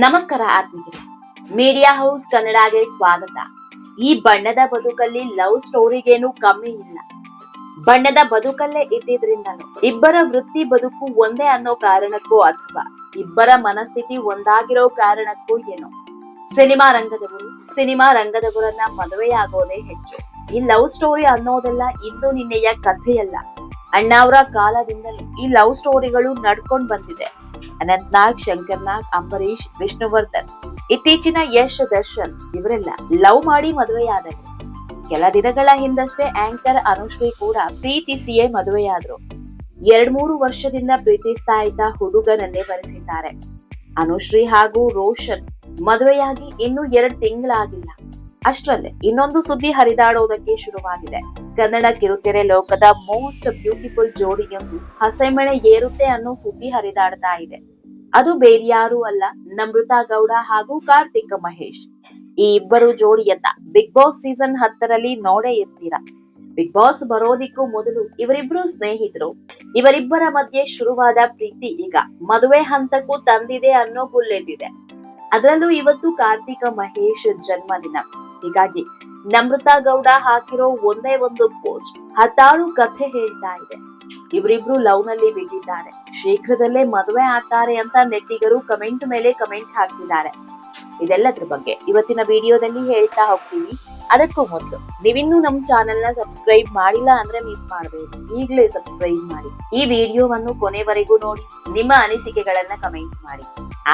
ನಮಸ್ಕಾರ ಆತ್ಮೀಯರೇ. Media house ಕನ್ನಡಗೆ ಸ್ವಾಗತ. ಈ ಬಣ್ಣದ ಬದುಕಲ್ಲಿ ಲವ್ ಸ್ಟೋರಿಗೇನು ಕಮ್ಮಿ ಇಲ್ಲ. ಬಣ್ಣದ ಬದುಕಲ್ಲೇ ಇದ್ದಿದ್ರಿಂದ ಇಬ್ಬರ ವೃತ್ತಿ ಬದುಕು ಒಂದೇ ಅನ್ನೋ ಕಾರಣಕ್ಕೂ ಅಥವಾ ಇಬ್ಬರ ಮನಸ್ಥಿತಿ ಒಂದಾಗಿರೋ ಕಾರಣಕ್ಕೂ ಏನೋ. ಸಿನಿಮಾ ರಂಗದವರು, ಸಿನಿಮಾ ರಂಗದವರನ್ನ ಮದುವೆಯಾಗೋದೇ ಹೆಚ್ಚು. ಈ ಲವ್ ಸ್ಟೋರಿ ಅನ್ನೋದೆಲ್ಲ ಇಂದು ನಿನ್ನೆಯ ಕಥೆಯಲ್ಲ. ಅಣ್ಣಾವ್ರ ಕಾಲದಿಂದಲೂ ಈ ಲವ್ ಸ್ಟೋರಿಗಳು ನಡ್ಕೊಂಡ್ ಬಂದಿದೆ. ಅನಂತ್ ಶಂಕರ್ನಾಗ್ ಶಂಕರ್ ಅಂಬರೀಶ್ ವಿಷ್ಣುವರ್ಧನ್. ಇತ್ತೀಚಿನ ಯಶ್ ದರ್ಶನ್ ಇವರೆಲ್ಲ ಲವ್ ಮಾಡಿ ಮದುವೆಯಾದರು ಕೆಲ ದಿನಗಳ ಹಿಂದಷ್ಟೇ ಆಂಕರ್ ಅನುಶ್ರೀ ಕೂಡ ಪ್ರೀತಿಸಿಯೇ ಮದುವೆಯಾದ್ರು. ಎರಡ್ ಮೂರು ವರ್ಷದಿಂದ ಪ್ರೀತಿಸ್ತಾ ಇದ್ದ ಹುಡುಗನನ್ನೇ ಬರೆಸಿದ್ದಾರೆ. ಅನುಶ್ರೀ ಹಾಗೂ ರೋಷನ್ ಮದುವೆಯಾಗಿ ಇನ್ನು ಎರಡ್ ತಿಂಗಳಾಗಿಲ್ಲ. ಅಷ್ಟರಲ್ಲೇ ಇನ್ನೊಂದು ಸುದ್ದಿ ಹರಿದಾಡುವುದಕ್ಕೆ ಶುರುವಾಗಿದೆ. ಕನ್ನಡ ಕಿರುತೆರೆ ಲೋಕದ ಮೋಸ್ಟ್ ಬ್ಯೂಟಿಫುಲ್ ಜೋಡಿಯೊಂದು ಹಸೆಮಣೆ ಏರುತ್ತೆ ಅನ್ನೋ ಸುದ್ದಿ ಹರಿದಾಡ್ತಾ ಇದೆ. ಅದು ಬೇರ್ಯಾರೂ ಅಲ್ಲ, ನಮೃತಾ ಗೌಡ ಹಾಗೂ ಕಾರ್ತಿಕ್ ಮಹೇಶ್. ಈ ಇಬ್ಬರು ಜೋಡಿಯನ್ನ ಬಿಗ್ ಬಾಸ್ ಸೀಸನ್ ಹತ್ತರಲ್ಲಿ ನೋಡೇ ಇರ್ತೀರಾ? ಬಿಗ್ ಬಾಸ್ ಬರೋದಿಕ್ಕೂ ಮೊದಲು ಇವರಿಬ್ರು ಸ್ನೇಹಿತರು, ಇವರಿಬ್ಬರ ಮಧ್ಯೆ ಶುರುವಾದ ಪ್ರೀತಿ ಈಗ ಮದುವೆ ಹಂತಕ್ಕೂ ತಂದಿದೆ ಅನ್ನೋ ಗುಲ್ಲೆದ್ದಿದೆ. ಅದರಲ್ಲೂ ಇವತ್ತು ಕಾರ್ತಿಕ ಮಹೇಶ್ ಜನ್ಮದಿನ. ಹೀಗಾಗಿ ನಮೃತಾ ಗೌಡ ಹಾಕಿರೋ ಒಂದೇ ಒಂದು ಪೋಸ್ಟ್ ಹತ್ತಾರು ಕಥೆ ಹೇಳ್ತಾ ಇದೆ. ಇವರಿಬ್ರು ಲವ್ನಲ್ಲಿ ಬಿದ್ದಿದ್ದಾರೆ. ಶೀಘ್ರದಲ್ಲೇ ಮದುವೆ ಆಗ್ತಾರೆ ಅಂತ ನೆಟ್ಟಿಗರು ಕಮೆಂಟ್ ಮೇಲೆ ಕಮೆಂಟ್ ಹಾಕ್ತಿದ್ದಾರೆ. ಇದೆಲ್ಲದ್ರ ಬಗ್ಗೆ ಇವತ್ತಿನ ವಿಡಿಯೋದಲ್ಲಿ ಹೇಳ್ತಾ ಹೋಗ್ತೀವಿ. ಅದಕ್ಕೂ ಮೊದಲು, ನೀವಿನ್ನೂ ನಮ್ ಚಾನೆಲ್ನ ಸಬ್ಸ್ಕ್ರೈಬ್ ಮಾಡಿಲ್ಲ ಅಂದ್ರೆ ಮಿಸ್ ಮಾಡಬೇಡಿ. ಈಗಲೇ ಸಬ್ಸ್ಕ್ರೈಬ್ ಮಾಡಿ. ಈ ವಿಡಿಯೋವನ್ನು ಕೊನೆವರೆಗೂ ನೋಡಿ, ನಿಮ್ಮ ಅನಿಸಿಕೆಗಳನ್ನ ಕಮೆಂಟ್ ಮಾಡಿ.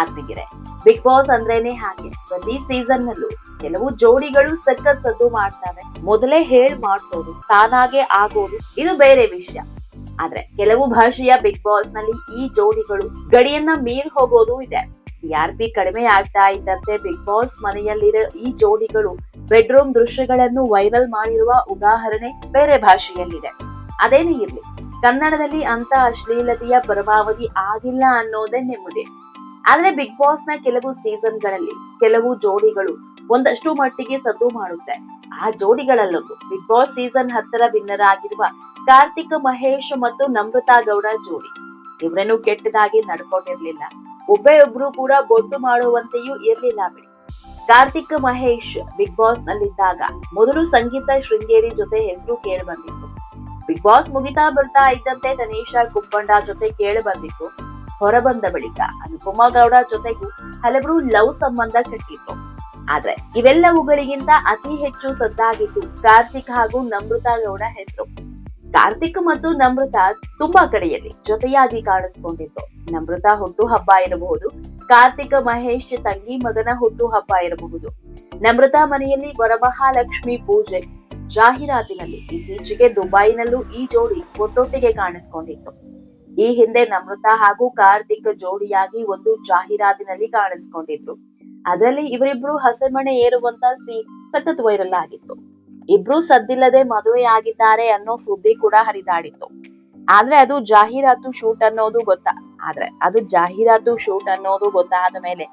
ಆತ್ಮಿಗೆರೆ ಬಿಗ್ ಬಾಸ್ ಅಂದ್ರೇನೆ ಹಾಗೆ. ಪ್ರತಿ ಸೀಸನ್ ನಲ್ಲೂ ಕೆಲವು ಜೋಡಿಗಳು ಸಖತ್ ಸದ್ದು ಮಾಡ್ತವೆ. ಮೊದಲೇ ಹೇಳ್ ಮಾಡ್ಸೋದು, ತಾನಾಗೆ ಆಗೋದು, ಇದು ಬೇರೆ ವಿಷಯ. ಆದ್ರೆ ಕೆಲವು ಭಾಷೆಯ ಬಿಗ್ ಬಾಸ್ನಲ್ಲಿ ಈ ಜೋಡಿಗಳು ಗಡಿಯನ್ನ ಮೀರ್ ಹೋಗೋದು ಇದೆ. ಆರ್ ಪಿ ಕಡಿಮೆ ಆಗ್ತಾ ಇದ್ದಂತೆ ಬಿಗ್ ಬಾಸ್ ಮನೆಯಲ್ಲಿರೋ ಈ ಜೋಡಿಗಳು ಬೆಡ್ರೂಮ್ ದೃಶ್ಯಗಳನ್ನು ವೈರಲ್ ಮಾಡಿರುವ ಉದಾಹರಣೆ ಬೇರೆ ಭಾಷೆಯಲ್ಲಿದೆ. ಅದೇನೇ ಇರ್ಲಿ, ಕನ್ನಡದಲ್ಲಿ ಅಂತ ಅಶ್ಲೀಲತೆಯ ಪರಮಾವಧಿ ಆಗಿಲ್ಲ ಅನ್ನೋದೇ ನೆಮ್ಮದಿ. ಆದ್ರೆ ಬಿಗ್ ಬಾಸ್ನ ಕೆಲವು ಸೀಸನ್ಗಳಲ್ಲಿ ಕೆಲವು ಜೋಡಿಗಳು ಒಂದಷ್ಟು ಮಟ್ಟಿಗೆ ಸದ್ದು ಮಾಡುತ್ತೆ. ಆ ಜೋಡಿಗಳಲ್ಲೊಂದು ಬಿಗ್ ಬಾಸ್ ಸೀಸನ್ ಹತ್ತರ ವಿನ್ನರ್ ಆಗಿರುವ ಕಾರ್ತಿಕ್ ಮಹೇಶ್ ಮತ್ತು ನಮ್ರತಾ ಗೌಡ ಜೋಡಿ. ಇವರನ್ನು ಕೆಟ್ಟದಾಗಿ ನಡ್ಕೊಂಡಿರ್ಲಿಲ್ಲ. ಒಬ್ಬೇ ಒಬ್ರು ಕೂಡ ಬೊಟ್ಟು ಮಾಡುವಂತೆಯೂ ಇರ್ಲಿಲ್ಲ ಬಿಡಿ. ಕಾರ್ತಿಕ್ ಮಹೇಶ್ ಬಿಗ್ ಬಾಸ್ ನಲ್ಲಿದ್ದಾಗ ಮೊದಲು ಸಂಗೀತ ಶೃಂಗೇರಿ ಜೊತೆ ಹೆಸರು ಕೇಳಿ ಬಂದಿತ್ತು. ಬಿಗ್ ಬಾಸ್ ಮುಗಿತಾ ಬರ್ತಾ ಇದ್ದಂತೆ ತನೀಶಾ ಕುಪ್ಪಂಡ ಜೊತೆ ಕೇಳಿ ಬಂದಿತ್ತು. ಹೊರಬಂದ ಬಳಿಕ ಅನುಪಮಾ ಗೌಡ ಜೊತೆಗೂ ಹಲವರು ಲವ್ ಸಂಬಂಧ ಕಟ್ಟಿದ್ರು. ಆದ್ರೆ ಇವೆಲ್ಲವುಗಳಿಗಿಂತ ಅತಿ ಹೆಚ್ಚು ಸದ್ದಾಗಿದ್ದು ಕಾರ್ತಿಕ್ ಹಾಗೂ ನಮೃತಾ ಗೌಡ ಹೆಸರು. ಕಾರ್ತಿಕ್ ಮತ್ತು ನಮೃತಾ ತುಂಬಾ ಕಡೆಯಲ್ಲಿ ಜೊತೆಯಾಗಿ ಕಾಣಿಸ್ಕೊಂಡಿದ್ರು. ನಮೃತಾ ಹುಟ್ಟು ಹಬ್ಬ ಇರಬಹುದು, ಕಾರ್ತಿಕ ಮಹೇಶ್ ತಂಗಿ ಮಗನ ಹುಟ್ಟು ಹಬ್ಬ ಇರಬಹುದು. ನಮೃತಾ ಮನೆಯಲ್ಲಿ ವರಮಹಾಲಕ್ಷ್ಮಿ ಪೂಜೆ ಜಾಹೀರಾತಿನಲ್ಲಿ ಇತ್ತೀಚೆಗೆ ದುಬೈನಲ್ಲೂ ಈ ಜೋಡಿ ಒಟ್ಟೊಟ್ಟಿಗೆ ಕಾಣಿಸ್ಕೊಂಡಿತ್ತು. ಈ ಹಿಂದೆ ನಮ್ರತಾ ಹಾಗೂ ಕಾರ್ತಿಕ್ ಜೋಡಿಯಾಗಿ ಒಂದು ಜಾಹೀರಾತಿನಲ್ಲಿ ಕಾಣಿಸ್ಕೊಂಡಿದ್ರು. ಅದರಲ್ಲಿ ಇವರಿಬ್ರು ಹಸೆಮಣೆ ಏರುವಂತ ಸೀನ್ ಸಖತ್ ವೈರಲ್ ಆಗಿತ್ತು. ಇಬ್ರು ಸದ್ದಿಲ್ಲದೆ ಮದುವೆ ಆಗಿದ್ದಾರೆ ಅನ್ನೋ ಸುದ್ದಿ ಕೂಡ ಹರಿದಾಡಿತ್ತು. ಆದ್ರೆ ಅದು ಜಾಹೀರಾತು ಶೂಟ್ ಅನ್ನೋದು ಗೊತ್ತಾ? ಆದ್ರೆ ಅದು ಜಾಹೀರಾತು ಶೂಟ್ ಅನ್ನೋದು ಗೊತ್ತಾದ ಮೇಲೆ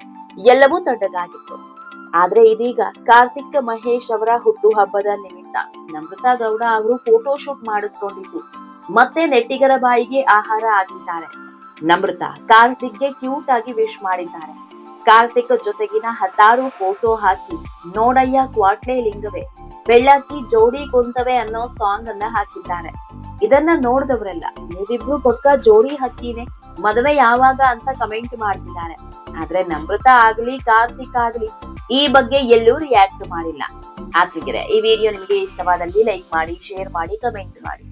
ಎಲ್ಲವೂ ದೊಡ್ಡದಾಗಿತ್ತು ಆದ್ರೆ ಇದೀಗ ಕಾರ್ತಿಕ್ ಮಹೇಶ್ ಅವರ ಹುಟ್ಟುಹಬ್ಬದ ನಿಮಿತ್ತ ನಮೃತ ಗೌಡ ಅವರು ಫೋಟೋ ಶೂಟ್ ಮಾಡಿಸ್ಕೊಂಡಿದ್ದು. ಮತ್ತೆ ನೆಟ್ಟಿಗರ ಬಾಯಿಗೆ ಆಹಾರ ಆಗಿದ್ದಾರೆ. ನಮೃತ ಕಾರ್ತಿಕ್ಗೆ ಕ್ಯೂಟ್ ಆಗಿ ವಿಶ್ ಮಾಡಿದ್ದಾರೆ. ಕಾರ್ತಿಕ್ ಜೊತೆಗಿನ ಹತ್ತಾರು ಫೋಟೋ ಹಾಕಿ, ನೋಡಯ್ಯ ಕ್ವಾಟ್ಲೆ ಲಿಂಗವೇ, ಬೆಳ್ಳಕ್ಕಿ ಜೋಡಿ ಕುಂತವೆ ಅನ್ನೋ ಸಾಂಗ್ ಅನ್ನ ಹಾಕಿದ್ದಾರೆ. ಇದನ್ನ ನೋಡಿದವರೆಲ್ಲ, ನೀವಿಬ್ರು ಪಕ್ಕ ಜೋಡಿ ಹಕ್ಕಿನೇ ಮದುವೆ ಯಾವಾಗ ಅಂತ ಕಮೆಂಟ್ ಮಾಡ್ತಿದ್ದಾರೆ. ಆದ್ರೆ ನಮೃತ ಆಗ್ಲಿ, ಕಾರ್ತಿಕ್ ಆಗ್ಲಿ, ಈ ಬಗ್ಗೆ ಎಲ್ಲೂ ರಿಯಾಕ್ಟ್ ಮಾಡಿಲ್ಲ. ಆತ್ಮಿಗೆರೆ ಈ ವಿಡಿಯೋ ನಿಮಗೆ ಇಷ್ಟವಾದಲ್ಲಿ ಲೈಕ್ ಮಾಡಿ ಶೇರ್ ಮಾಡಿ ಕಮೆಂಟ್ ಮಾಡಿ.